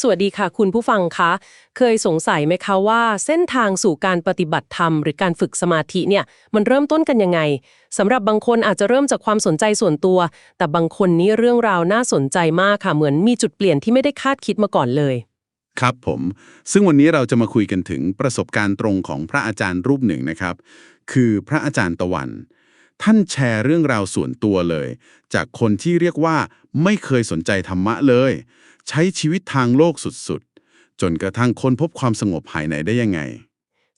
สวัสดีค่ะ คุณผู้ฟังคะ เคยสงสัยไหมคะว่า เส้นทางสู่การปฏิบัติธรรม หรือการฝึกสมาธิเนี่ยมันเริ่มต้นกันยังไงสำหรับบางคนอาจจะเริ่มจากความสนใจส่วนตัว แต่บางคนนี้เรื่องราวน่าสนใจมากค่ะ เหมือนมีจุดเปลี่ยนที่ไม่ได้คาดคิดมาก่อนเลย ครับผม ซึ่งวันนี้เราจะมาคุยกันถึงประสบการณ์ตรงของพระอาจารย์รูปหนึ่งนะครับ คือพระอาจารย์ตะวัน ท่านแชร์เรื่องราวส่วนตัวเลย จากคนที่เรียกว่าไม่เคยสนใจธรรมะเลย ใช้ชีวิตทางโลกสุดๆ จนกระทั่งค้นพบความสงบภายในได้ยังไง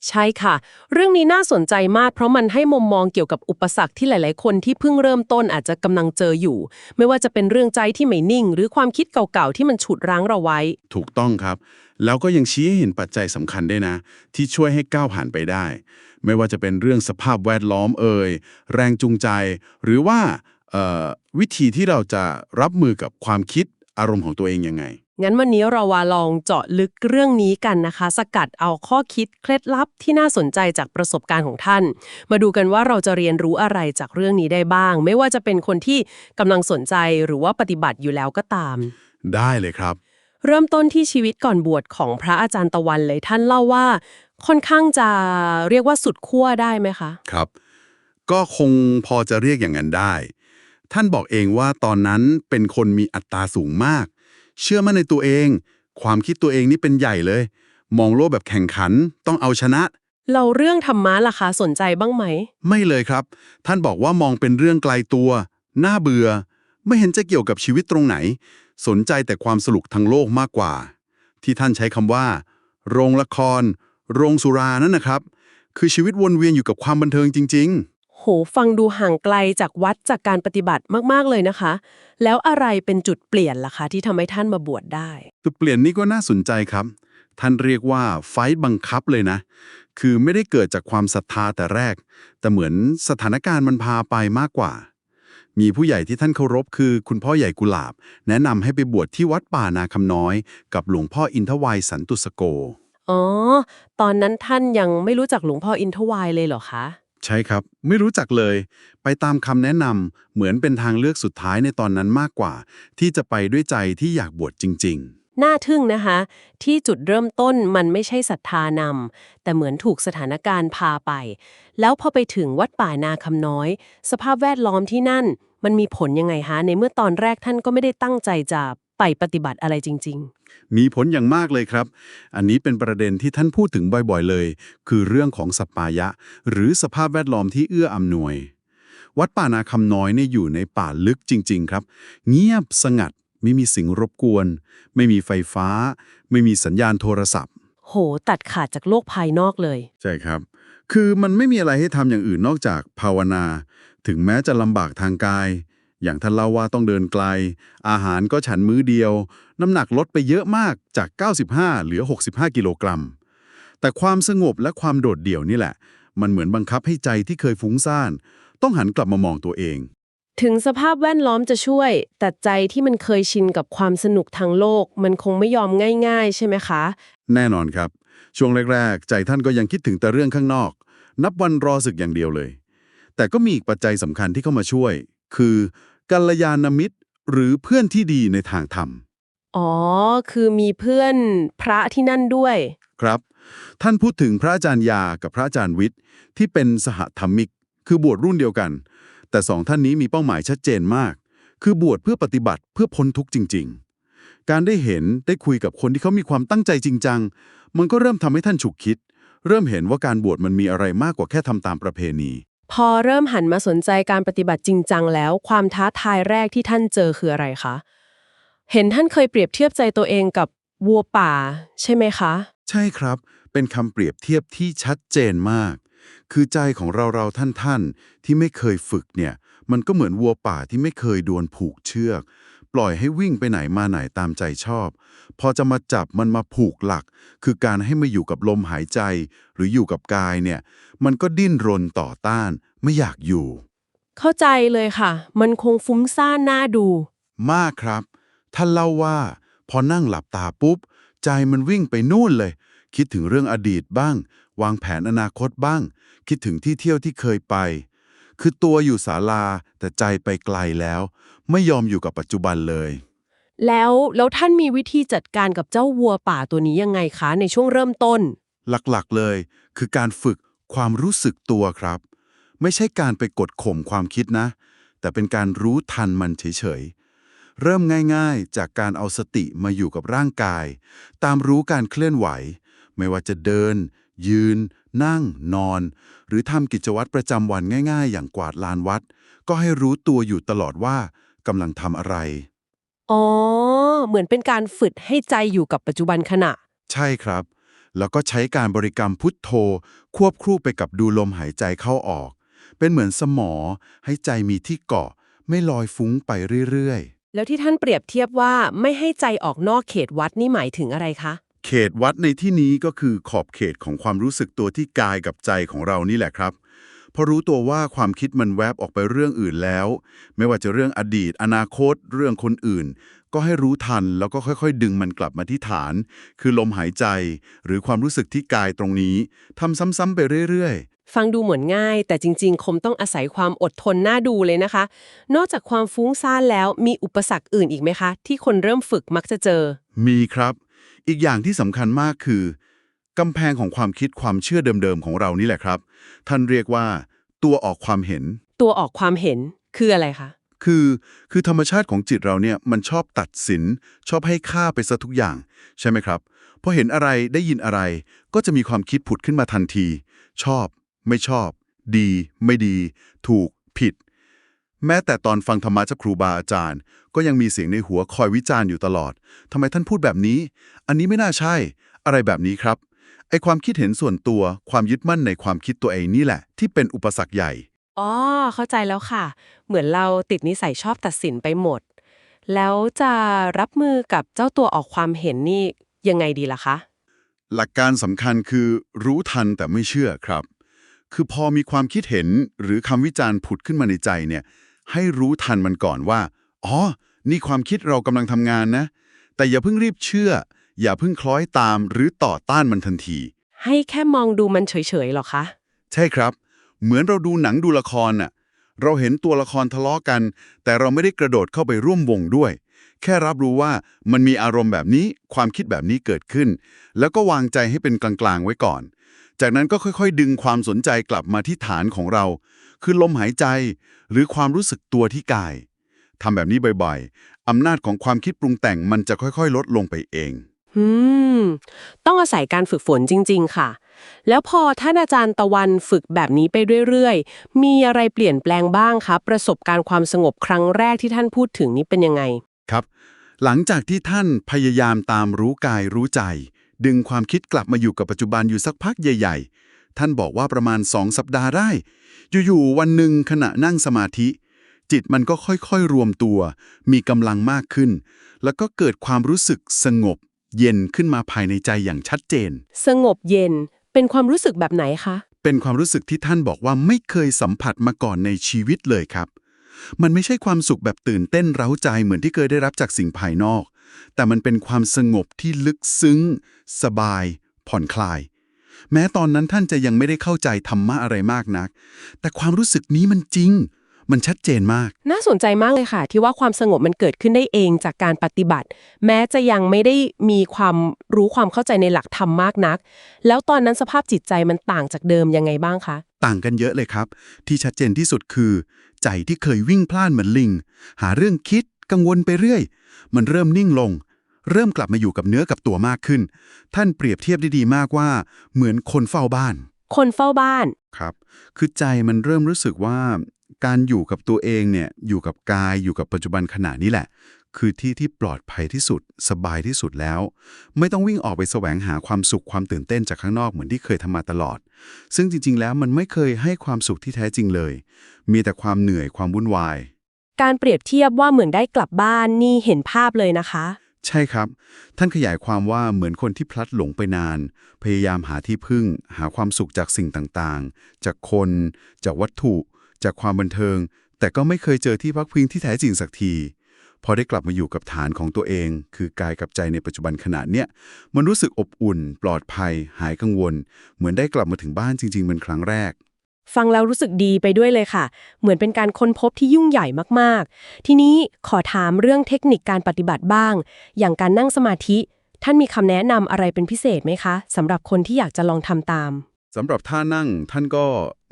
ใช่ค่ะ เรื่องนี้น่าสนใจมาก เพราะมันให้มุมมองเกี่ยวกับอุปสรรคที่หลาย ๆ คนที่เพิ่งเริ่มต้นอาจจะกำลังเจออยู่ ไม่ว่าจะเป็นเรื่องใจที่ไม่นิ่ง หรือความคิดเก่า ๆ ที่มันฉุดรั้งเราไว้ ถูกต้องครับ แล้วก็ยังชี้ให้เห็นปัจจัยสำคัญด้วยนะ ที่ช่วยให้ก้าวผ่านไปได้ ไม่ว่าจะเป็นเรื่องสภาพแวดล้อมเอ่ยแรงจูงใจ หรือว่าเอ่อวิธีที่เราจะรับมือกับความคิด อารมณ์ของตัวเองยังไง งั้นวันนี้เราว่าลองเจาะลึกเรื่องนี้กันนะคะ สกัดเอาข้อคิดเคล็ดลับที่น่าสนใจจากประสบการณ์ของท่าน มาดูกันว่าเราจะเรียนรู้อะไรจากเรื่องนี้ได้บ้าง ไม่ว่าจะเป็นคนที่กำลังสนใจหรือว่าปฏิบัติอยู่แล้วก็ตาม ได้เลยครับ เริ่มต้นที่ชีวิตก่อนบวชของพระอาจารย์ตะวันเลยท่านเล่าว่า ค่อนข้างจะเรียกว่าสุดขั้วได้ไหมคะ ครับ ก็คงพอจะเรียกอย่างนั้นได้ ท่านบอกเองว่าตอนนั้นเป็นคนมีอัตราสูงมาก เชื่อมั่นในตัวเอง ความคิดตัวเองนี่เป็นใหญ่เลย มองโลกแบบแข่งขันต้องเอาชนะ เราเรื่องธรรมะล่ะคะสนใจบ้างไหม ไม่เลยครับ ท่านบอกว่ามองเป็นเรื่องไกลตัว น่าเบื่อ ไม่เห็นจะเกี่ยวกับชีวิตตรงไหน สนใจแต่ความสนุกทางโลกมากกว่า ที่ท่านใช้คำว่า โรงละคร โรงสุรานั่นนะครับ คือชีวิตวนเวียนอยู่กับความบันเทิงจริง โห ฟังดูห่างไกลจากวัดจากการปฏิบัติมากๆเลยนะคะ แล้วอะไรเป็นจุดเปลี่ยนล่ะคะที่ทำให้ท่านมาบวชได้ๆจุดเปลี่ยนนี้ก็น่าสนใจครับ ท่านเรียกว่าไฟต์บังคับเลยนะ คือไม่ได้เกิดจากความศรัทธาแต่แรก แต่เหมือนสถานการณ์มันพาไปมากกว่า มีผู้ใหญ่ที่ท่านเคารพคือ คุณพ่อใหญ่กุหลาบ แนะนำให้ไปบวชที่วัดป่านาคำน้อย กับหลวงพ่ออินทวัยสันตุสโกอ๋อ ตอนนั้นท่านยังไม่รู้จักหลวงพ่ออินทวายเลยเหรอคะ ใช่ครับ ไม่รู้จักเลย ไปตามคำแนะนำเหมือนเป็นทางเลือกสุดท้ายในตอนนั้นมากกว่า ที่จะไปด้วยใจที่อยากบวชจริง ๆน่าทึ่งนะคะ ที่จุดเริ่มต้นมันไม่ใช่ศรัทธานำแต่เหมือนถูกสถานการณ์พาไป แล้วพอไปถึงวัดป่านาคำน้อย สภาพแวดล้อมที่นั่น มันมีผลยังไงฮะในเมื่อตอนแรกท่านก็ไม่ได้ตั้งใจจะ ไปปฏิบัติอะไรจริง ๆ มีผลอย่างมากเลยครับ อันนี้เป็นประเด็นที่ท่านพูดถึงบ่อยๆเลย คือเรื่องของสัปปายะ หรือสภาพแวดล้อมที่เอื้ออำนวย วัดป่านาคำน้อยเนี่ยอยู่ในป่าลึกจริง ๆ ครับ เงียบสงัด ไม่มีสิ่งรบกวน ไม่มีไฟฟ้า ไม่มีสัญญาณโทรศัพท์ๆโห ตัดขาดจากโลกภายนอกเลย ใช่ครับ คือมันไม่มีอะไรให้ทำอย่างอื่นนอกจากภาวนา ถึงแม้จะลำบากทางกาย อย่างท่านเล่าว่าต้องเดินไกล อาหารก็ฉันมื้อเดียว น้ำหนักลดไปเยอะมากจาก 95 เหลือ 65 กิโลกรัม แต่ความสงบและความโดดเดี่ยวนี่แหละ มันเหมือนบังคับให้ใจที่เคยฟุ้งซ่าน ต้องหันกลับมามองตัวเอง ถึงสภาพแวดล้อมจะช่วย แต่ใจที่มันเคยชินกับความสนุกทางโลก มันคงไม่ยอมง่าย ๆ ใช่ไหมคะ แน่นอนครับ ช่วงแรก ๆ ใจท่านก็ยังคิดถึงแต่เรื่องข้างนอก นับวันรอศึกอย่างเดียวเลย แต่ก็มีอีกปัจจัยสำคัญที่เข้ามาช่วย คือ กัลยาณมิตร หรือเพื่อนที่ดีในทางธรรม อ๋อ คือมีเพื่อนพระที่นั่นด้วย ครับ ท่านพูดถึงพระอาจารย์ยากับพระอาจารย์วิทย์ ที่เป็นสหธรรมิก คือบวชรุ่นเดียวกัน แต่สองท่านนี้มีเป้าหมายชัดเจนมาก คือบวชเพื่อปฏิบัติเพื่อพ้นทุกข์จริง ๆ การได้เห็นได้คุยกับคนที่เขามีความตั้งใจจริงจังมันก็เริ่มทำให้ท่านฉุกคิด เริ่มเห็นว่าการบวชมันมีอะไรมากกว่าแค่ทำตามประเพณี พอเริ่มหันมาสนใจการปฏิบัติจริงจังแล้ว ความท้าทายแรกที่ท่านเจอคืออะไรคะ เห็นท่านเคยเปรียบเทียบใจตัวเองกับวัวป่า ใช่ไหมคะ ใช่ครับ เป็นคำเปรียบเทียบที่ชัดเจนมาก คือใจของเราเราท่านท่านที่ไม่เคยฝึกเนี่ย มันก็เหมือนวัวป่าที่ไม่เคยโดนผูกเชือก ปล่อยให้วิ่งไปไหนมาไหนตามใจชอบ พอจะมาจับมันมาผูกหลัก คือการให้มาอยู่กับลมหายใจ หรืออยู่กับกายเนี่ย มันก็ดิ้นรนต่อต้าน ไม่อยากอยู่ เข้าใจเลยค่ะ มันคงฟุ้งซ่านน่าดู มากครับ ท่านเล่าว่า พอนั่งหลับตาปุ๊บ ใจมันวิ่งไปนู่นเลย คิดถึงเรื่องอดีตบ้าง วางแผนอนาคตบ้าง คิดถึงที่เที่ยวที่เคยไป คือตัวอยู่ศาลาแต่ใจไปไกลแล้ว ไม่ยอมอยู่กับปัจจุบันเลย แล้วแล้วท่านมีวิธีจัดการกับเจ้าวัวป่าตัวนี้ยังไงคะ ในช่วงเริ่มต้น หลักๆเลย คือการฝึกความรู้สึกตัวครับ ไม่ใช่การไปกดข่มความคิดนะ แต่เป็นการรู้ทันมันเฉยๆ เริ่มง่ายๆ จากการเอาสติมาอยู่กับร่างกาย ตามรู้การเคลื่อนไหว ไม่ว่าจะเดิน ยืน นั่ง นอน หรือทำกิจวัตรประจำวันง่าย ๆ อย่างกวาดลานวัด ก็ให้รู้ตัวอยู่ตลอดว่า กำลังทำอะไร อ๋อ เหมือนเป็นการฝึกให้ใจอยู่กับปัจจุบันขณะ ใช่ครับ แล้วก็ใช้การบริกรรมพุทโธ ควบคู่ไปกับดูลมหายใจเข้าออก เป็นเหมือนสมอ ให้ใจมีที่เกาะ ไม่ลอยฟุ้งไปเรื่อยแล้วที่ท่านเปรียบเทียบว่าไม่ให้ใจออกนอกเขตวัดนี่หมายถึงอะไรคะๆเขตวัดในที่นี้ก็คือขอบเขตของความรู้สึกตัวที่กายกับใจของเรานี่แหละครับ พอรู้ตัวว่าความคิดมันแวบออกไปเรื่องอื่นแล้ว ไม่ว่าจะเรื่องอดีต อนาคต เรื่องคนอื่น ก็ให้รู้ทันแล้วก็ค่อยๆ ดึงมันกลับมาที่ฐาน คือลมหายใจ หรือความรู้สึกที่กายตรงนี้ทำซ้ำๆไปเรื่อยๆฟังดูเหมือนง่าย แต่จริง ๆคงต้องอาศัยความอดทนน่าดูเลยนะคะ นอกจากความฟุ้งซ่านแล้วมีอุปสรรคอื่นอีกไหมคะ ที่คนเริ่มฝึกมักจะเจอ มีครับ อีกอย่างที่สำคัญมากคือ กำแพงของความคิดความเชื่อเดิมๆของเรานี่แหละครับ ท่านเรียกว่า ตัวออกความเห็น ตัวออกความเห็นคืออะไรคะ คือ คือธรรมชาติของจิตเราเนี่ยมันชอบตัดสิน ชอบให้ค่าไปซะทุกอย่าง ใช่ไหมครับพอเห็นอะไรได้ยินอะไร ก็จะมีความคิดผุดขึ้นมาทันที ชอบ ไม่ชอบ ดี ไม่ดี ถูก ผิด แม้แต่ตอนฟังธรรมะจากครูบาอาจารย์ ก็ยังมีเสียงในหัวคอยวิจารณ์อยู่ตลอดทำไมท่านพูดแบบนี้ อันนี้ไม่น่าใช่ อะไรแบบนี้ครับ ไอความคิดเห็นส่วนตัวความยึดมั่นในความคิดตัวเองนี่แหละ ที่เป็นอุปสรรคใหญ่ อ๋อ เข้าใจแล้วค่ะ เหมือนเราติดนิสัยชอบตัดสินไปหมด แล้วจะรับมือกับเจ้าตัวออกความเห็นนี่ยังไงดีล่ะคะ หลักการสำคัญคือรู้ทันแต่ไม่เชื่อครับ คือพอมีความคิดเห็นหรือคำวิจารณ์ผุดขึ้นมาในใจเนี่ย ให้รู้ทันมันก่อนว่า อ๋อ นี่ความคิดเรากำลังทำงานนะ แต่อย่าเพิ่งรีบเชื่อ อย่าเพิ่งคล้อยตามหรือต่อต้านมันทันที ให้แค่มองดูมันเฉยๆหรอคะ ใช่ครับ เหมือนเราดูหนังดูละครน่ะ เราเห็นตัวละครทะเลาะกัน แต่เราไม่ได้กระโดดเข้าไปร่วมวงด้วย แค่รับรู้ว่ามันมีอารมณ์แบบนี้ ความคิดแบบนี้เกิดขึ้น แล้วก็วางใจให้เป็นกลางๆไว้ก่อน จากนั้นก็ค่อยๆ ดึงความสนใจกลับมาที่ฐานของเรา คือลมหายใจ หรือความรู้สึกตัวที่กายทำแบบนี้บ่อยๆอำนาจของความคิดปรุงแต่งมันจะค่อยๆ ลดลงไปเอง อืม ต้องอาศัยการฝึกฝนจริง ๆ ค่ะ แล้วพอท่านอาจารย์ตะวันฝึกแบบนี้ไปเรื่อย ๆ มีอะไรเปลี่ยนแปลงบ้างคะประสบการณ์ความสงบครั้งแรกที่ท่านพูดถึงนี้เป็นยังไง ครับ หลังจากที่ท่านพยายามตามรู้กายรู้ใจ ดึงความคิดกลับมาอยู่กับปัจจุบันอยู่สักพักใหญ่ ๆ ท่านบอกว่าประมาณสองสัปดาห์ได้ อยู่ๆวันหนึ่งขณะนั่งสมาธิจิตมันก็ค่อยๆ รวมตัว มีกำลังมากขึ้น แล้วก็เกิดความรู้สึกสงบ เย็นขึ้นมาภายในใจอย่างชัดเจน สงบเย็นเป็นความรู้สึกแบบไหนคะ เป็นความรู้สึกที่ท่านบอกว่าไม่เคยสัมผัสมาก่อนในชีวิตเลยครับ มันไม่ใช่ความสุขแบบตื่นเต้นเร้าใจเหมือนที่เคยได้รับจากสิ่งภายนอก แต่มันเป็นความสงบที่ลึกซึ้ง สบาย ผ่อนคลาย แม้ตอนนั้นท่านจะยังไม่ได้เข้าใจธรรมะอะไรมากนัก แต่ความรู้สึกนี้มันจริง มันชัดเจนมาก น่าสนใจมากเลยค่ะ ที่ว่าความสงบมันเกิดขึ้นได้เองจากการปฏิบัติ แม้จะยังไม่ได้มีความรู้ความเข้าใจในหลักธรรมมากนัก แล้วตอนนั้นสภาพจิตใจมันต่างจากเดิมยังไงบ้างคะ ต่างกันเยอะเลยครับ ที่ชัดเจนที่สุดคือ ใจที่เคยวิ่งพล่านเหมือนลิง หาเรื่องคิดกังวลไปเรื่อย มันเริ่มนิ่งลง เริ่มกลับมาอยู่กับเนื้อกับตัวมากขึ้น ท่านเปรียบเทียบได้ดีมากว่า เหมือนคนเฝ้าบ้าน คนเฝ้าบ้าน ครับ คือใจมันเริ่มรู้สึกว่า การอยู่กับตัวเองเนี่ยอยู่กับกายอยู่กับปัจจุบันขณะนี้แหละ คือที่ที่ปลอดภัยที่สุด สบายที่สุดแล้ว ไม่ต้องวิ่งออกไปแสวงหาความสุขความตื่นเต้นจากข้างนอกเหมือนที่เคยทำมาตลอด ซึ่งจริง ๆ แล้วมันไม่เคยให้ความสุขที่แท้จริงเลย มีแต่ความเหนื่อยความวุ่นวาย การเปรียบเทียบว่าเหมือนได้กลับบ้านนี่เห็นภาพเลยนะคะ ใช่ครับ ท่านขยายความว่าเหมือนคนที่พลัดหลงไปนาน พยายามหาที่พึ่ง หาความสุขจากสิ่งต่างๆ จากคน จากวัตถุ จากความบันเทิง แต่ก็ไม่เคยเจอที่พักพิงที่แท้จริงสักที พอได้กลับมาอยู่กับฐานของตัวเอง คือกายกับใจในปัจจุบันขณะเนี้ยมันรู้สึกอบอุ่น ปลอดภัย หายกังวล เหมือนได้กลับมาถึงบ้านจริง ๆ เป็นครั้งแรกฟังแล้วรู้สึกดีไปด้วยเลยค่ะ เหมือนเป็นการค้นพบที่ยุ่งใหญ่มากๆ ทีนี้ขอถามเรื่องเทคนิคการปฏิบัติบ้าง อย่างการนั่งสมาธิ ท่านมีคำแนะนำอะไรเป็นพิเศษไหมคะสำหรับคนที่อยากจะลองทำตาม สำหรับท่านั่งท่านก็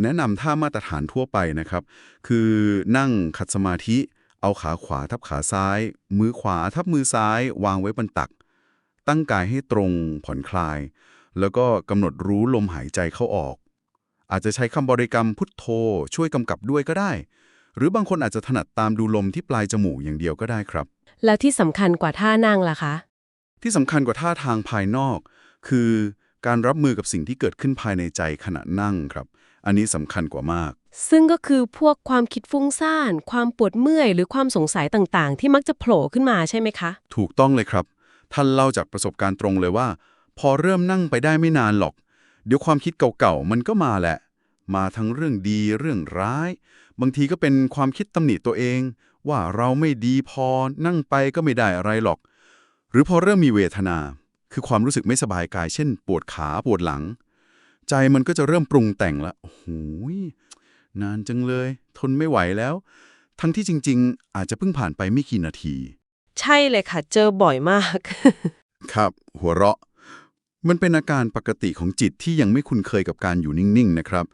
แนะนำท่ามาตรฐานทั่วไปนะครับ คือนั่งขัดสมาธิ เอาขาขวาทับขาซ้าย มือขวาทับมือซ้าย วางไว้บนตัก ตั้งกายให้ตรงผ่อนคลาย แล้วก็กำหนดรู้ลมหายใจเข้าออก อาจจะใช้คำบริกรรมพุทโธ ช่วยกำกับด้วยก็ได้ หรือบางคนอาจจะถนัดตามดูลมที่ปลายจมูกอย่างเดียวก็ได้ครับ แล้วที่สำคัญกว่าท่านั่งล่ะคะ ที่สำคัญกว่าท่าทางภายนอก คือ การรับมือกับสิ่งที่เกิดขึ้นภายในใจขณะนั่งครับ อันนี้สำคัญกว่ามาก ซึ่งก็คือพวกความคิดฟุ้งซ่าน ความปวดเมื่อย หรือความสงสัยต่างๆ ที่มักจะโผล่ขึ้นมาใช่ไหมคะ ถูกต้องเลยครับ ท่านเล่าจากประสบการณ์ตรงเลยว่า พอเริ่มนั่งไปได้ไม่นานหรอก เดี๋ยวความคิดเก่าๆมันก็มาแหละ มาทั้งเรื่องดีเรื่องร้าย บางทีก็เป็นความคิดตำหนิตัวเอง ว่าเราไม่ดีพอนั่งไปก็ไม่ได้อะไรหรอก หรือพอเริ่มมีเวทนา คือความรู้สึกไม่สบายกาย เช่น ปวดขาปวดหลัง ใจมันก็จะเริ่มปรุงแต่งละโอ้โหยนานจังเลย ทนไม่ไหวแล้ว ทั้งที่จริง ๆ อาจจะเพิ่งผ่านไปไม่กี่นาที ใช่เลยค่ะ เจอบ่อยมาก ครับ หัวเราะ มันเป็นอาการปกติของจิตที่ยังไม่คุ้นเคยกับการอยู่นิ่ง ๆ นะครับ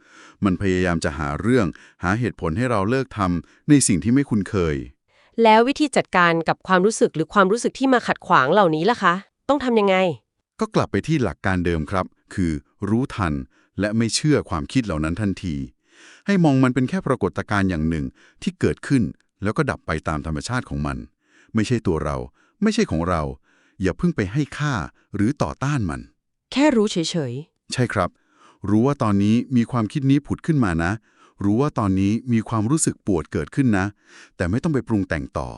มันพยายามจะหาเรื่อง หาเหตุผลให้เราเลิกทำในสิ่งที่ไม่คุ้นเคย แล้ววิธีจัดการกับความรู้สึกหรือความรู้สึกที่มาขัดขวางเหล่านี้ล่ะคะ ต้องทำยังไง ก็กลับไปที่หลักการเดิมครับ คือรู้ทันและไม่เชื่อความคิดเหล่านั้นทันที ให้มองมันเป็นแค่ปรากฏการณ์อย่างหนึ่งที่เกิดขึ้นแล้วก็ดับไปตามธรรมชาติของมัน ไม่ใช่ตัวเรา ไม่ใช่ของเรา อย่าเพิ่งไปให้ค่าหรือต่อต้านมัน แค่รู้เฉยใช่ครับ รู้ว่าตอนนี้มีความคิดนี้ผุดขึ้นมานะ รู้ว่าตอนนี้มีความรู้สึกปวดเกิดขึ้นนะ แต่ไม่ต้องไปปรุงแต่งต่อ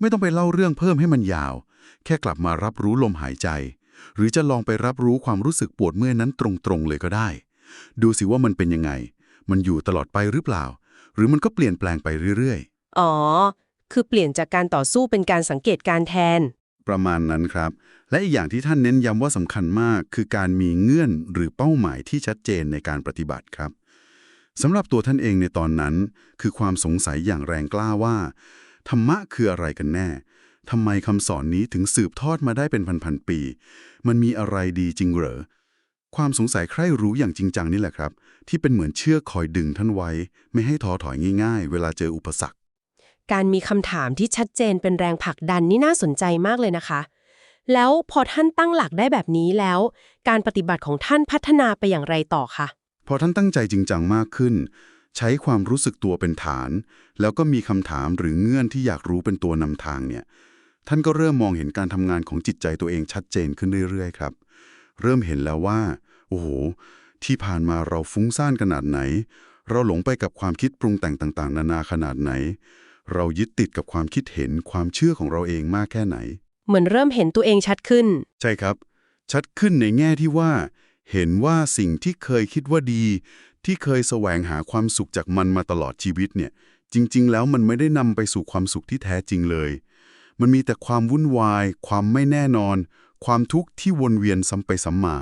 ไม่ต้องไปเล่าเรื่องเพิ่มให้มันยาว แค่กลับมารับรู้ลมหายใจ หรือจะลองไปรับรู้ความรู้สึกปวดเมื่อยนั้นตรงๆเลยก็ได้ ดูสิว่ามันเป็นยังไง มันอยู่ตลอดไปหรือเปล่า หรือมันก็เปลี่ยนแปลงไปเรื่อยๆ อ๋อ คือเปลี่ยนจากการต่อสู้เป็นการสังเกตการแทนๆประมาณนั้นครับ และอีกอย่างที่ท่านเน้นย้ำว่าสำคัญมาก คือการมีเงื่อนหรือเป้าหมายที่ชัดเจนในการปฏิบัติครับสำหรับตัวท่านเองในตอนนั้น คือความสงสัยอย่างแรงกล้าว่าธรรมะคืออะไรกันแน่ ทำไมคำสอนนี้ถึงสืบทอดมาได้เป็นพันๆปี มันมีอะไรดีจริงเหรอ ความสงสัยใคร่รู้อย่างจริงจังนี่แหละครับ ที่เป็นเหมือนเชือกคอยดึงท่านไว้ ไม่ให้ท้อถอยง่ายๆ เวลาเจออุปสรรค การมีคำถามที่ชัดเจนเป็นแรงผลักดันนี่น่าสนใจมากเลยนะคะ แล้วพอท่านตั้งหลักได้แบบนี้แล้ว การปฏิบัติของท่านพัฒนาไปอย่างไรต่อคะพอท่านตั้งใจจริงจังมากขึ้นใช้ความรู้สึกตัวเป็นฐาน แล้วก็มีคำถามหรือเงื่อนที่อยากรู้เป็นตัวนำทางเนี่ย ท่านก็เริ่มมองเห็นการทำงานของจิตใจตัวเองชัดเจนขึ้นเรื่อยๆครับ เริ่มเห็นแล้วว่า โอ้โห ที่ผ่านมาเราฟุ้งซ่านขนาดไหน เราหลงไปกับความคิดปรุงแต่งต่างๆ นานาขนาดไหน เรายึดติดกับความคิดเห็นความเชื่อของเราเองมากแค่ไหน เหมือนเริ่มเห็นตัวเองชัดขึ้น ใช่ครับ ชัดขึ้นในแง่ที่ว่า เห็นว่าสิ่งที่เคยคิดว่าดี ที่เคยแสวงหาความสุขจากมันมาตลอดชีวิตเนี่ย จริง ๆ แล้วมันไม่ได้นำไปสู่ความสุขที่แท้จริงเลย มันมีแต่ความวุ่นวาย ความไม่แน่นอน ความทุกข์ที่วนเวียนซ้ำไปซ้ำมา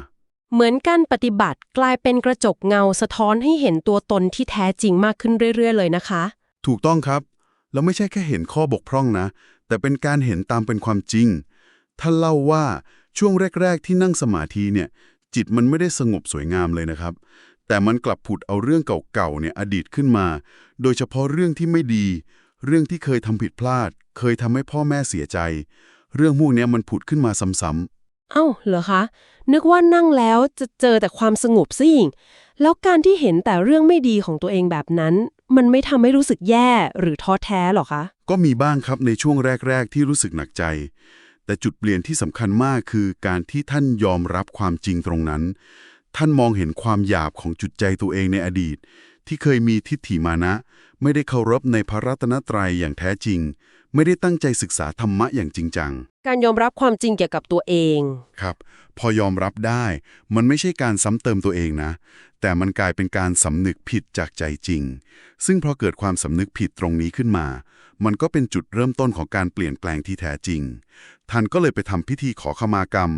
เหมือนการปฏิบัติกลายเป็นกระจกเงาสะท้อนให้เห็นตัวตนที่แท้จริงมากขึ้นเรื่อย ๆ เลยนะคะ ถูกต้องครับ แล้วไม่ใช่แค่เห็นข้อบกพร่องนะ แต่เป็นการเห็นตามเป็นความจริง ท่านเล่าว่าช่วงแรก ๆ ที่นั่งสมาธิเนี่ยจิตมันไม่ได้สงบสวยงามเลยนะครับ แต่มันกลับผุดเอาเรื่องเก่าๆเนี่ยอดีตขึ้นมา โดยเฉพาะเรื่องที่ไม่ดี เรื่องที่เคยทำผิดพลาด เคยทำให้พ่อแม่เสียใจ เรื่องพวกเนี้ยมันผุดขึ้นมาซ้ำเอ้าเหรอคะ นึกว่านั่งแล้วจะเจอแต่ความสงบซะอีกแล้วการที่เห็นแต่เรื่องไม่ดีของตัวเองแบบนั้น มันไม่ทำให้รู้สึกแย่หรือท้อแท้หรอคะๆก็มีบ้างครับในช่วงแรก ๆ ที่รู้สึกหนักใจ แต่จุดเปลี่ยนที่สำคัญมากคือการที่ท่านยอมรับความจริงตรงนั้น ท่านมองเห็นความหยาบของจุดใจตัวเองในอดีต ที่เคยมีทิฏฐิมานะ ไม่ได้เคารพในพระรัตนตรัยอย่างแท้จริง ไม่ได้ตั้งใจศึกษาธรรมะอย่างจริงจัง การยอมรับความจริงเกี่ยวกับตัวเอง ครับ พอยอมรับได้ มันไม่ใช่การซ้ำเติมตัวเองนะ แต่มันกลายเป็นการสำนึกผิดจากใจจริง ซึ่งพอเกิดความสำนึกผิดตรงนี้ขึ้นมา มันก็เป็นจุดเริ่มต้นของการเปลี่ยนแปลงที่แท้จริง ท่านก็เลยไปทำพิธีขอขมากรรม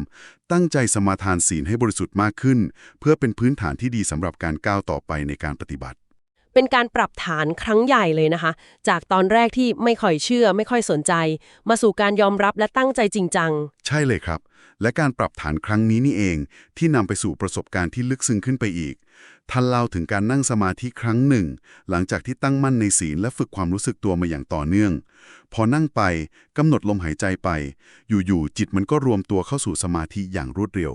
ตั้งใจสมาทานศีลให้บริสุทธิ์มากขึ้น เพื่อเป็นพื้นฐานที่ดีสำหรับการก้าวต่อไปในการปฏิบัติ เป็นการปรับฐานครั้งใหญ่เลยนะคะ จากตอนแรกที่ไม่ค่อยเชื่อ ไม่ค่อยสนใจ มาสู่การยอมรับและตั้งใจจริงจัง ใช่เลยครับ และการปรับฐานครั้งนี้นี่เอง ที่นำไปสู่ประสบการณ์ที่ลึกซึ้งขึ้นไปอีก ท่านเล่าถึงการนั่งสมาธิครั้งหนึ่ง หลังจากที่ตั้งมั่นในศีลและฝึกความรู้สึกตัวมาอย่างต่อเนื่อง พอนั่งไปกำหนดลมหายใจไป อยู่ๆจิตมันก็รวมตัวเข้าสู่สมาธิอย่างรวดเร็ว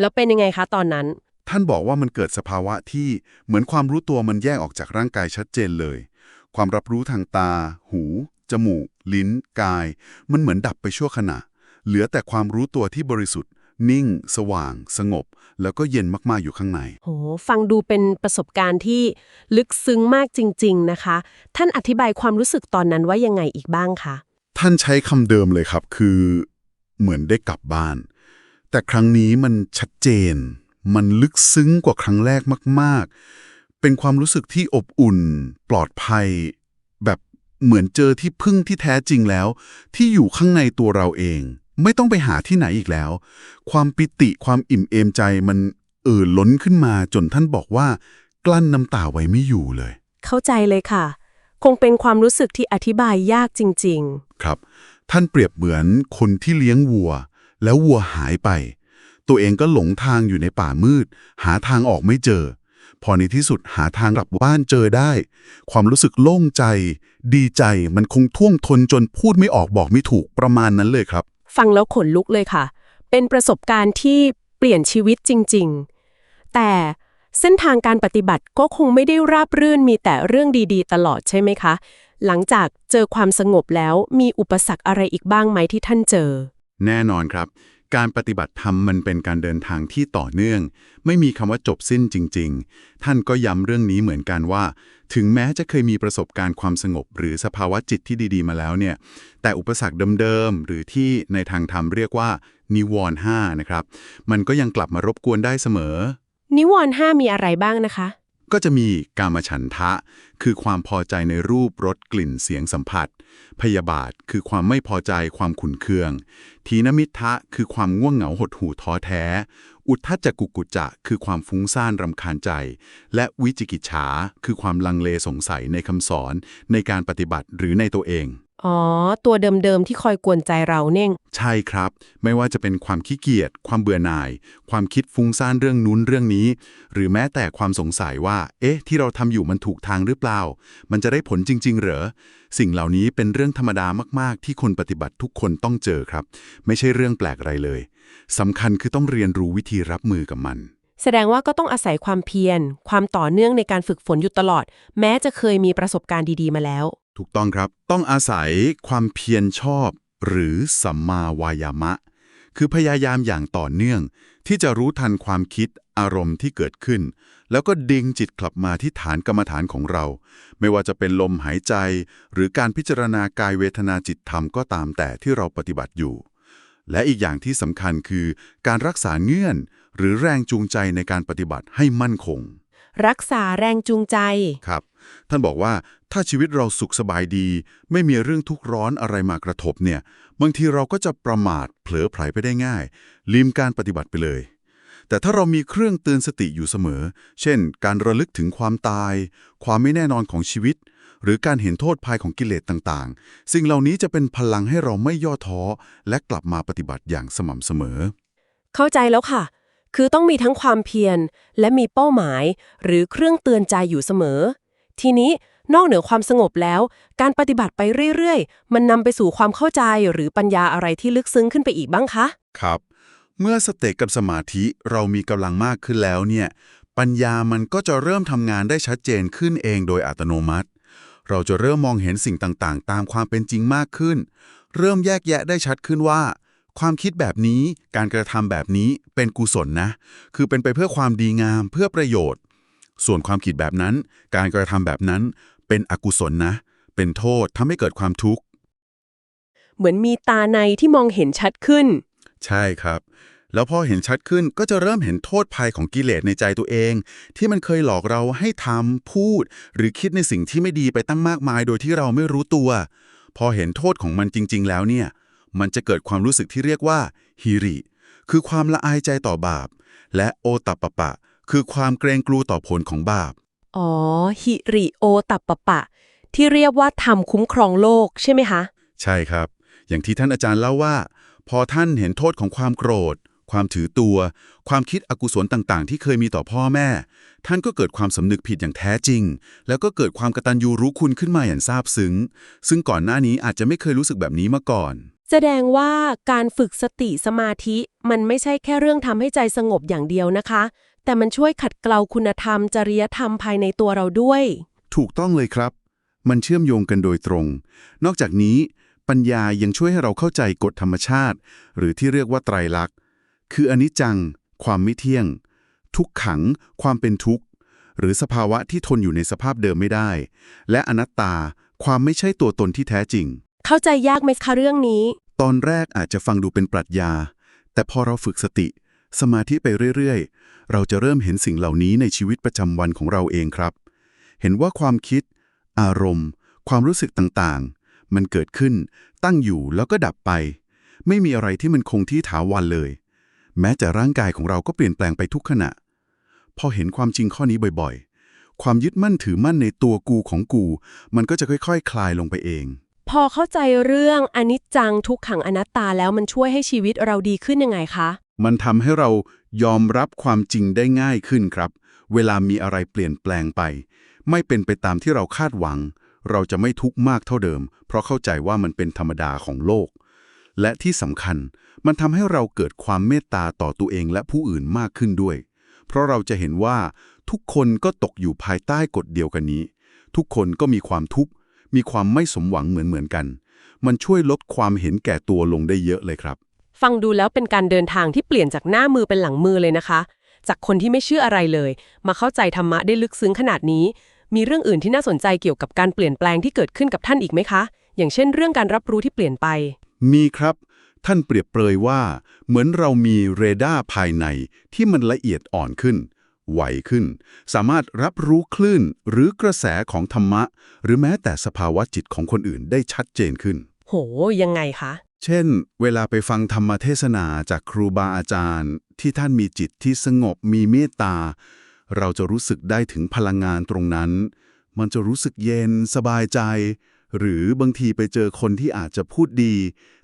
แล้วเป็นยังไงคะตอนนั้น ท่านบอกว่ามันเกิดสภาวะที่เหมือนความรู้ตัวมันแยกออกจากร่างกายชัดเจนเลย ความรับรู้ทางตา หู จมูก ลิ้น กาย มันเหมือนดับไปชั่วขณะ เหลือแต่ความรู้ตัวที่บริสุทธิ์ นิ่ง สว่าง สงบ แล้วก็เย็นมากๆอยู่ข้างใน โห ฟังดูเป็นประสบการณ์ที่ลึกซึ้งมากจริง ๆ นะคะ ท่านอธิบายความรู้สึกตอนนั้นว่ายังไงอีกบ้างคะ ท่านใช้คำเดิมเลยครับ คือ เหมือนได้กลับบ้าน แต่ครั้งนี้มันชัดเจน มันลึกซึ้งกว่าครั้งแรกมาก ๆ เป็นความรู้สึกที่อบอุ่น ปลอดภัย แบบเหมือนเจอที่พึ่งที่แท้จริงแล้ว ที่อยู่ข้างในตัวเราเอง ไม่ต้องไปหาที่ไหนอีกแล้ว ความปิติความอิ่มเอมใจมันเอ่อล้นขึ้นมาจนท่านบอกว่า กลั้นน้ำตาไว้ไม่อยู่เลย เข้าใจเลยค่ะ คงเป็นความรู้สึกที่อธิบายยากจริงครับ ท่านเปรียบเหมือนคนที่เลี้ยงวัว แล้ววัวหายไป ตัวเองก็หลงทางอยู่ในป่ามืด หาทางออกไม่เจอ พอในที่สุดหาทางกลับบ้านเจอได้ ความรู้สึกโล่งใจ ดีใจมันคงท่วงทนจนพูดไม่ออกบอกไม่ถูกประมาณนั้นเลยครับๆฟังแล้วขนลุกเลยค่ะ เป็นประสบการณ์ที่เปลี่ยนชีวิตจริง ๆ แต่เส้นทางการปฏิบัติก็คงไม่ได้ราบรื่นมีแต่เรื่องดีๆ ตลอดใช่ไหมคะ หลังจากเจอความสงบแล้วมีอุปสรรคอะไรอีกบ้างไหมที่ท่านเจอ แน่นอนครับ การปฏิบัติธรรมมันเป็นการเดินทางที่ต่อเนื่อง ไม่มีคำว่าจบสิ้นจริง ๆ ท่านก็ย้ำเรื่องนี้เหมือนกันว่า ถึงแม้จะเคยมีประสบการณ์ความสงบ หรือสภาวะจิตที่ดีๆ มาแล้วเนี่ย แต่อุปสรรคเดิมๆ หรือที่ในทางธรรมเรียกว่า นิวรณ์ห้านะครับ มันก็ยังกลับมารบกวนได้เสมอ นิวรณ์ห้ามีอะไรบ้างนะคะ ก็จะมีกามฉันทะ คือความพอใจในรูปรสกลิ่นเสียงสัมผัส พยาบาทคือความไม่พอใจความขุนเคือง ทีนมิทะคือความง่วงเหงาหดหู่ท้อแท้ อุทธัจจกุกุจจะ คือความฟุ้งซ่านรำคาญใจ และวิจิกิจฉาคือความลังเลสงสัยในคำสอนในการปฏิบัติหรือในตัวเอง อ๋อ ตัวเดิมๆที่คอยกวนใจเราเนี่ย ใช่ครับ ไม่ว่าจะเป็นความขี้เกียจ ความเบื่อหน่าย ความคิดฟุ้งซ่านเรื่องนู้นเรื่องนี้ หรือแม้แต่ความสงสัยว่า เอ๊ะ ที่เราทำอยู่มันถูกทางหรือเปล่า มันจะได้ผลจริง ๆ เหรอ สิ่งเหล่านี้เป็นเรื่องธรรมดามาก ๆ ที่คนปฏิบัติทุกคนต้องเจอครับ ไม่ใช่เรื่องแปลกอะไรเลยสำคัญคือต้องเรียนรู้วิธีรับมือกับมัน แสดงว่าก็ต้องอาศัยความเพียร ความต่อเนื่องในการฝึกฝนอยู่ตลอด แม้จะเคยมีประสบการณ์ดีๆมาแล้ว ถูกต้องครับ ต้องอาศัยความเพียรชอบ หรือสัมมาวายามะ คือพยายามอย่างต่อเนื่อง ที่จะรู้ทันความคิดอารมณ์ที่เกิดขึ้น แล้วก็ดึงจิตกลับมาที่ฐานกรรมฐานของเรา ไม่ว่าจะเป็นลมหายใจ หรือการพิจารณากายเวทนาจิตธรรมก็ตามแต่ที่เราปฏิบัติอยู่ และอีกอย่างที่สำคัญคือ การรักษาเงื่อน หรือแรงจูงใจในการปฏิบัติให้มั่นคง รักษาแรงจูงใจ ครับ ท่านบอกว่าถ้าชีวิตเราสุขสบายดี ไม่มีเรื่องทุกข์ร้อนอะไรมากระทบเนี่ย บางทีเราก็จะประมาทเผลอไผลไปได้ง่าย ลืมการปฏิบัติไปเลย แต่ถ้าเรามีเครื่องเตือนสติอยู่เสมอ เช่น การระลึกถึงความตาย ความไม่แน่นอนของชีวิต หรือการเห็นโทษภายของกิเลสต่างๆ สิ่งเหล่านี้จะเป็นพลังให้เราไม่ย่อท้อ และกลับมาปฏิบัติอย่างสม่ำเสมอ เข้าใจแล้วค่ะ คือต้องมีทั้งความเพียรและมีเป้าหมาย หรือเครื่องเตือนใจอยู่เสมอ ทีนี้นอกเหนือความสงบแล้ว การปฏิบัติไปเรื่อยๆ มันนำไปสู่ความเข้าใจหรือปัญญาอะไรที่ลึกซึ้งขึ้นไปอีกบ้างคะ ครับ เมื่อสเตกกับสมาธิเรามีกำลังมากขึ้นแล้วเนี่ย ปัญญามันก็จะเริ่มทำงานได้ชัดเจนขึ้นเองโดยอัตโนมัติ เราจะเริ่มมองเห็นสิ่งต่างๆ ตามความเป็นจริงมากขึ้น เริ่มแยกแยะได้ชัดขึ้นว่า ความคิดแบบนี้การกระทำแบบนี้เป็นกุศลนะ คือเป็นไปเพื่อความดีงามเพื่อประโยชน์ ส่วนความคิดแบบนั้น การกระทำแบบนั้นเป็นอกุศลนะ เป็นโทษทำให้เกิดความทุกข์ เหมือนมีตาในที่มองเห็นชัดขึ้น ใช่ครับ แล้วพอเห็นชัดขึ้นก็จะเริ่มเห็นโทษภัยของกิเลสในใจตัวเอง ที่มันเคยหลอกเราให้ทำพูด หรือคิดในสิ่งที่ไม่ดีไปตั้งมากมายโดยที่เราไม่รู้ตัว พอเห็นโทษของมันจริง ๆ แล้วเนี่ย มันจะเกิดความรู้สึกที่เรียกว่าฮิริ คือความละอายใจต่อบาป และโอตัปปะปะ คือความเกรงกลัวต่อผลของบาป อ๋อหิริโอตัปปะปะ ที่เรียกว่าธรรมคุ้มครองโลกใช่ไหมคะ ใช่ครับ อย่างที่ท่านอาจารย์เล่าว่า พอท่านเห็นโทษของความโกรธ ความถือตัว ความคิดอกุศลต่างๆ ที่เคยมีต่อพ่อแม่ ท่านก็เกิดความสำนึกผิดอย่างแท้จริง แล้วก็เกิดความกตัญญูรู้คุณขึ้นมาอย่างซาบซึ้ง ซึ่งก่อนหน้านี้อาจจะไม่เคยรู้สึกแบบนี้มาก่อน แสดงว่าการฝึกสติสมาธิมันไม่ใช่แค่เรื่องทำให้ใจสงบอย่างเดียวนะคะ แต่มันช่วยขัดเกลาคุณธรรม จริยธรรมภายในตัวเราด้วย ถูกต้องเลยครับ มันเชื่อมโยงกันโดยตรง นอกจากนี้ ปัญญายังช่วยให้เราเข้าใจกฎธรรมชาติ หรือที่เรียกว่าไตรลักษณ์ คืออนิจจัง ความไม่เที่ยง ทุกขัง ความเป็นทุกข์ หรือสภาวะที่ทนอยู่ในสภาพเดิมไม่ได้ และอนัตตา ความไม่ใช่ตัวตนที่แท้จริง เข้าใจยากไหมคะเรื่องนี้ ตอนแรกอาจจะฟังดูเป็นปรัชญา แต่พอเราฝึกสติ สมาธิไปเรื่อยๆ เราจะเริ่มเห็นสิ่งเหล่านี้ในชีวิตประจำวันของเราเองครับ เห็นว่าความคิด อารมณ์ ความรู้สึกต่างๆ มันเกิดขึ้น ตั้งอยู่แล้วก็ดับไป ไม่มีอะไรที่มันคงที่ถาวรเลย แม้แต่ร่างกายของเราก็เปลี่ยนแปลงไปทุกขณะ พอเห็นความจริงข้อนี้บ่อยๆ ความยึดมั่นถือมั่นในตัวกูของกู มันก็จะค่อยๆคคลายลงไปเอง พอเข้าใจเรื่องอนิจจังทุกขังอนัตตาแล้วมันช่วยให้ชีวิตเราดีขึ้นยังไงคะ มันทำให้เรายอมรับความจริงได้ง่ายขึ้นครับ เวลามีอะไรเปลี่ยนแปลงไป ไม่เป็นไปตามที่เราคาดหวัง เราจะไม่ทุกข์มากเท่าเดิม เพราะเข้าใจว่ามันเป็นธรรมดาของโลก และที่สำคัญมันทำให้เราเกิดความเมตตาต่อตัวเองและผู้อื่นมากขึ้นด้วย เพราะเราจะเห็นว่าทุกคนก็ตกอยู่ภายใต้กฎเดียวกันนี้ ทุกคนก็มีความทุกข์ มีความไม่สมหวังเหมือนๆกัน มันช่วยลดความเห็นแก่ตัวลงได้เยอะเลยครับ ฟังดูแล้วเป็นการเดินทางที่เปลี่ยนจากหน้ามือเป็นหลังมือเลยนะคะ จากคนที่ไม่เชื่ออะไรเลย มาเข้าใจธรรมะได้ลึกซึ้งขนาดนี้ มีเรื่องอื่นที่น่าสนใจเกี่ยวกับการเปลี่ยนแปลงที่เกิดขึ้นกับท่านอีกไหมคะ อย่างเช่น เรื่องการรับรู้ที่เปลี่ยนไป มีครับ ท่านเปรียบเปรยว่า เหมือนเรามีเรดาร์ภายในที่มันละเอียดอ่อนขึ้น ไวขึ้น สามารถรับรู้คลื่นหรือกระแสของธรรมะ หรือแม้แต่สภาวะจิตของคนอื่นได้ชัดเจนขึ้น โห ยังไงคะ เช่น เวลาไปฟังธรรมเทศนาจากครูบาอาจารย์ ที่ท่านมีจิตที่สงบมีเมตตา เราจะรู้สึกได้ถึงพลังงานตรงนั้น มันจะรู้สึกเย็นสบายใจ หรือบางทีไปเจอคนที่อาจจะพูดดี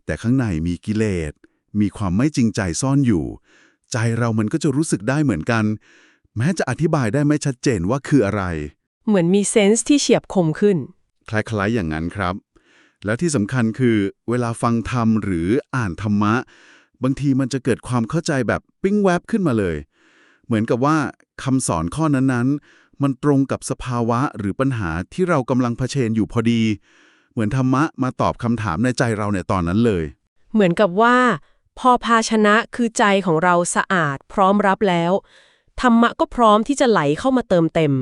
แต่ข้างในมีกิเลสมีความไม่จริงใจซ่อนอยู่ ใจเรามันก็จะรู้สึกได้เหมือนกัน แม้จะอธิบายได้ไม่ชัดเจนว่าคืออะไร เหมือนมีเซนส์ที่เฉียบคมขึ้น คล้ายๆอย่างนั้นครับ แล้วที่สำคัญคือเวลาฟังธรรมหรืออ่านธรรมะ บางทีมันจะเกิดความเข้าใจแบบปิ้งแวบขึ้นมาเลย เหมือนกับว่าคำสอนข้อนั้นๆ มันตรงกับสภาวะหรือปัญหาที่เรากำลังเผชิญอยู่พอดี เหมือนธรรมะมาตอบคำถามในใจเราในตอนนั้นเลย เหมือนกับว่า พอภาชนะคือใจของเราสะอาดพร้อมรับแล้ว ธรรมะก็พร้อมที่จะไหลเข้ามาเติมเต็ม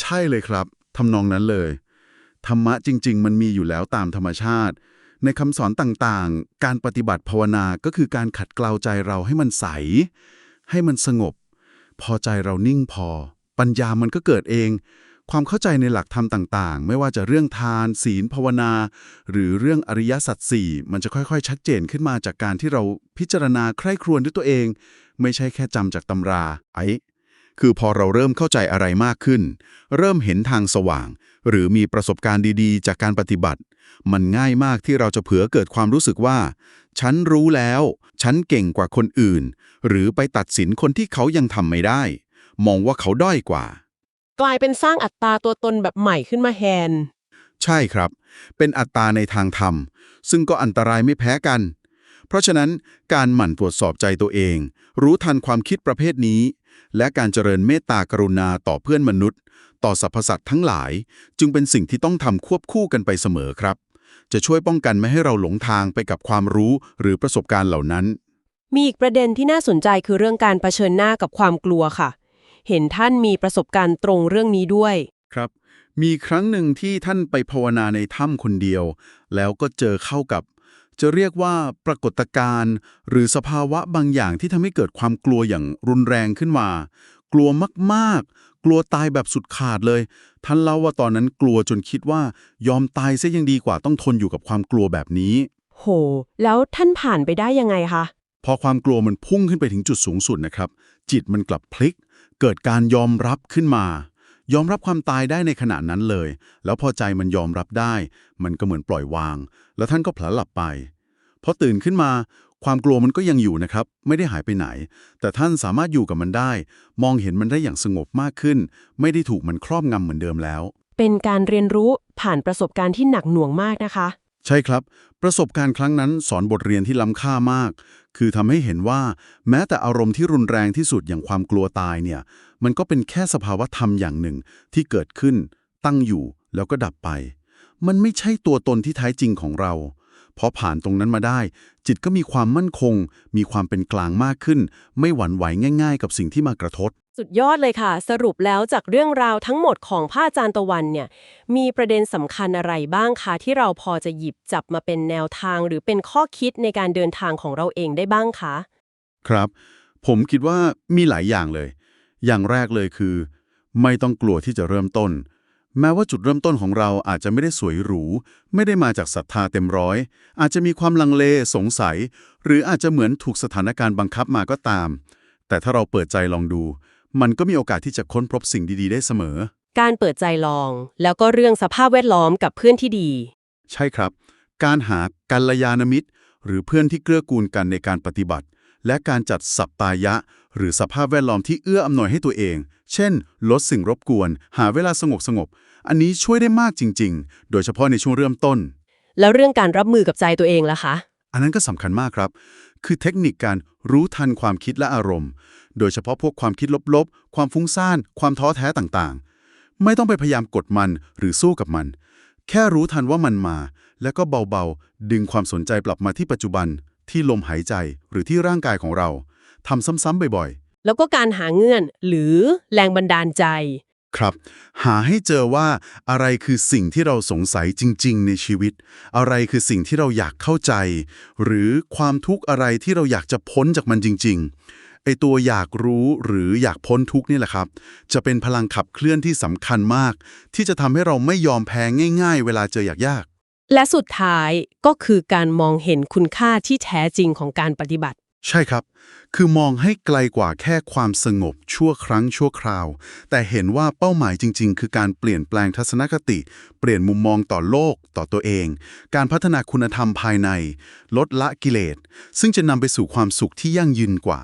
ใช่เลยครับทำนองนั้นเลย ธรรมะจริง ๆ มันมีอยู่แล้วตามธรรมชาติ ในคำสอนต่างๆ การปฏิบัติภาวนาก็คือการขัดเกลาใจเราให้มันใส ให้มันสงบ พอใจเรานิ่งพอ ปัญญามันก็เกิดเอง ความเข้าใจในหลักธรรมต่างๆ ไม่ว่าจะเรื่องทาน ศีลภาวนา หรือเรื่องอริยสัจสี่มันจะค่อยๆ ชัดเจนขึ้นมาจากการที่เราพิจารณาใคร่ครวญด้วยตัวเอง ไม่ใช่แค่จำจากตำราไอ้ คือพอเราเริ่มเข้าใจอะไรมากขึ้น เริ่มเห็นทางสว่าง หรือมีประสบการณ์ดีๆ จากการปฏิบัติ มันง่ายมากที่เราจะเผือเกิดความรู้สึกว่า ฉันรู้แล้ว ฉันเก่งกว่าคนอื่น หรือไปตัดสินคนที่เขายังทำไม่ได้ มองว่าเขาด้อยกว่า กลายเป็นสร้างอัตราตัวตนแบบใหม่ขึ้นมาแทนใช่ครับ เป็นอัตตาในทางธรรม ซึ่งก็อันตรายไม่แพ้กัน เพราะฉะนั้นการหมั่นตรวจสอบใจตัวเอง รู้ทันความคิดประเภทนี้ และการเจริญเมตตากรุณาต่อเพื่อนมนุษย์ ต่อสรรพสัตว์ทั้งหลาย จึงเป็นสิ่งที่ต้องทำควบคู่กันไปเสมอครับ จะช่วยป้องกันไม่ให้เราหลงทางไปกับความรู้หรือประสบการณ์เหล่านั้น มีอีกประเด็นที่น่าสนใจคือเรื่องการเผชิญหน้ากับความกลัวค่ะ เห็นท่านมีประสบการณ์ตรงเรื่องนี้ด้วยครับ มีครั้งหนึ่งที่ท่านไปภาวนาในถ้ำคนเดียว แล้วก็เจอเข้ากับ จะเรียกว่าปรากฏการณ์หรือสภาวะบางอย่างที่ทำให้เกิดความกลัวอย่างรุนแรงขึ้นมา กลัวมากๆ กลัวตายแบบสุดขาดเลย ท่านเล่าว่าตอนนั้นกลัวจนคิดว่ายอมตายซะยังดีกว่าต้องทนอยู่กับความกลัวแบบนี้ โห แล้วท่านผ่านไปได้ยังไงคะ พอความกลัวมันพุ่งขึ้นไปถึงจุดสูงสุดนะครับ จิตมันกลับพลิก เกิดการยอมรับขึ้นมา ยอมรับความตายได้ในขณะนั้นเลย แล้วพอใจมันยอมรับได้ มันก็เหมือนปล่อยวาง แล้วท่านก็ผลหลับไปพอตื่นขึ้นมา ความกลัวมันก็ยังอยู่นะครับ ไม่ได้หายไปไหน แต่ท่านสามารถอยู่กับมันได้ มองเห็นมันได้อย่างสงบมากขึ้น ไม่ได้ถูกมันครอบงำเหมือนเดิมแล้ว เป็นการเรียนรู้ผ่านประสบการณ์ที่หนักหน่วงมากนะคะ ใช่ครับ ประสบการณ์ครั้งนั้นสอนบทเรียนที่ล้ำค่ามาก คือทำให้เห็นว่า แม้แต่อารมณ์ที่รุนแรงที่สุดอย่างความกลัวตายเนี่ย มันก็เป็นแค่สภาวะธรรมอย่างหนึ่งที่เกิดขึ้น ตั้งอยู่แล้วก็ดับไป มันไม่ใช่ตัวตนที่แท้จริงของเราพอผ่านตรงนั้นมาได้ จิตก็มีความมั่นคง มีความเป็นกลางมากขึ้น ไม่หวั่นไหวง่าย ๆ กับสิ่งที่มากระทบ สุดยอดเลยค่ะ สรุปแล้วจากเรื่องราวทั้งหมดของพระอาจารย์ตะวันเนี่ย มีประเด็นสำคัญอะไรบ้างคะที่เราพอจะหยิบจับมาเป็นแนวทาง หรือเป็นข้อคิดในการเดินทางของเราเองได้บ้างคะ ครับ ผมคิดว่ามีหลายอย่างเลย อย่างแรกเลยคือ ไม่ต้องกลัวที่จะเริ่มต้น แม้ว่าจุดเริ่มต้นของเราอาจจะไม่ได้สวยหรู ไม่ได้มาจากศรัทธาเต็มร้อย อาจจะมีความลังเลสงสัย หรืออาจจะเหมือนถูกสถานการณ์บังคับมาก็ตาม แต่ถ้าเราเปิดใจลองดู มันก็มีโอกาสที่จะค้นพบสิ่งดีๆ ได้เสมอ การเปิดใจลอง แล้วก็เรื่องสภาพแวดล้อมกับเพื่อนที่ดี ใช่ครับ การหากัลยาณมิตร หรือเพื่อนที่เกื้อกูลกันในการปฏิบัติ และการจัดสัปปายะ หรือสภาพแวดล้อมที่เอื้ออำนวยให้ตัวเอง เช่น ลดสิ่งรบกวน หาเวลาสงบสงบๆอันนี้ช่วยได้มากจริง ๆ โดยเฉพาะในช่วงเริ่มต้น แล้วเรื่องการรับมือกับใจตัวเองล่ะคะ อันนั้นก็สำคัญมากครับ คือเทคนิคการรู้ทันความคิดและอารมณ์ โดยเฉพาะพวกความคิดลบๆ ความฟุ้งซ่าน ความท้อแท้ต่างๆ ไม่ต้องไปพยายามกดมันหรือสู้กับมัน แค่รู้ทันว่ามันมา แล้วก็เบาๆ ดึงความสนใจกลับมาที่ปัจจุบัน ที่ลมหายใจหรือที่ร่างกายของเราทำซ้ำๆบ่อยๆ แล้วก็การหาเงื่อนหรือแรงบันดาลใจ ครับ หาให้เจอว่าอะไรคือสิ่งที่เราสงสัยจริง ๆ ในชีวิต อะไรคือสิ่งที่เราอยากเข้าใจ หรือความทุกข์อะไรที่เราอยากจะพ้นจากมันจริง ๆ ไอตัวอยากรู้หรืออยากพ้นทุกข์นี่แหละครับ จะเป็นพลังขับเคลื่อนที่สำคัญมาก ที่จะทำให้เราไม่ยอมแพ้ง่าย ๆ เวลาเจอยากและสุดท้ายก็คือการมองเห็นคุณค่าที่แท้จริงของการปฏิบัติๆใช่ครับ คือมองให้ไกลกว่าแค่ความสงบชั่วครั้งชั่วคราว แต่เห็นว่าเป้าหมายจริง ๆ คือการเปลี่ยนแปลงทัศนคติ เปลี่ยนมุมมองต่อโลกต่อตัวเอง การพัฒนาคุณธรรมภายใน ลดละกิเลส ซึ่งจะนำไปสู่ความสุขที่ยั่งยืนกว่า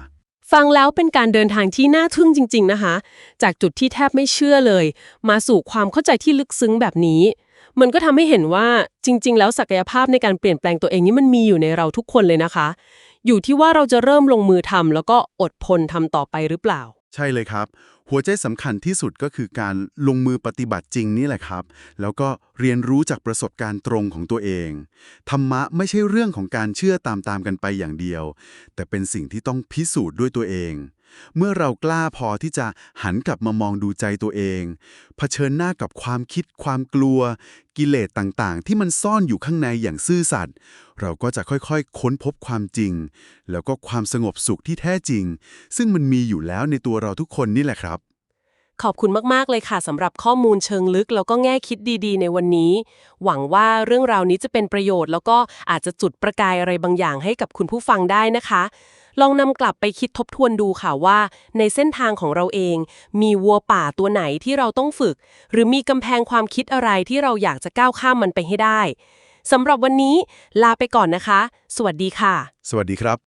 ฟังแล้วเป็นการเดินทางที่น่าทึ่งจริง ๆ นะคะ จากจุดที่แทบไม่เชื่อเลย มาสู่ความเข้าใจที่ลึกซึ้งแบบนี้ มันก็ทำให้เห็นว่าจริง ๆ แล้วศักยภาพในการเปลี่ยนแปลงตัวเองนี่มันมีอยู่ในเราทุกคนเลยนะคะ อยู่ที่ว่าเราจะเริ่มลงมือทำแล้วก็อดทนทำต่อไปหรือเปล่า ใช่เลยครับ หัวใจสำคัญที่สุดก็คือการลงมือปฏิบัติจริงนี่แหละครับ แล้วก็เรียนรู้จากประสบการณ์ตรงของตัวเอง ธรรมะไม่ใช่เรื่องของการเชื่อตามๆกันไปอย่างเดียว แต่เป็นสิ่งที่ต้องพิสูจน์ด้วยตัวเอง เมื่อเรากล้าพอที่จะหันกลับมามองดูใจตัวเองเผชิญหน้ากับความคิดความกลัว กิเลสต่างๆ ที่มันซ่อนอยู่ข้างในอย่างซื่อสัตย์เราก็จะค่อยๆ ค้นพบความจริง แล้วก็ความสงบสุขที่แท้จริง ซึ่งมันมีอยู่แล้วในตัวเราทุกคนนี่แหละครับ ขอบคุณมากๆเลยค่ะสำหรับข้อมูลเชิงลึกแล้วก็แง่คิดดีๆ ในวันนี้ หวังว่าเรื่องราวนี้จะเป็นประโยชน์ แล้วก็อาจจะจุดประกายอะไรบางอย่างให้กับคุณผู้ฟังได้นะคะ ลองนำกลับไปคิดทบทวนดูค่ะว่า ในเส้นทางของเราเอง มีวัวป่าตัวไหนที่เราต้องฝึก หรือมีกำแพงความคิดอะไรที่เราอยากจะก้าวข้ามมันไปให้ได้สำหรับวันนี้ลาไปก่อนนะคะ สวัสดีค่ะ สวัสดีครับ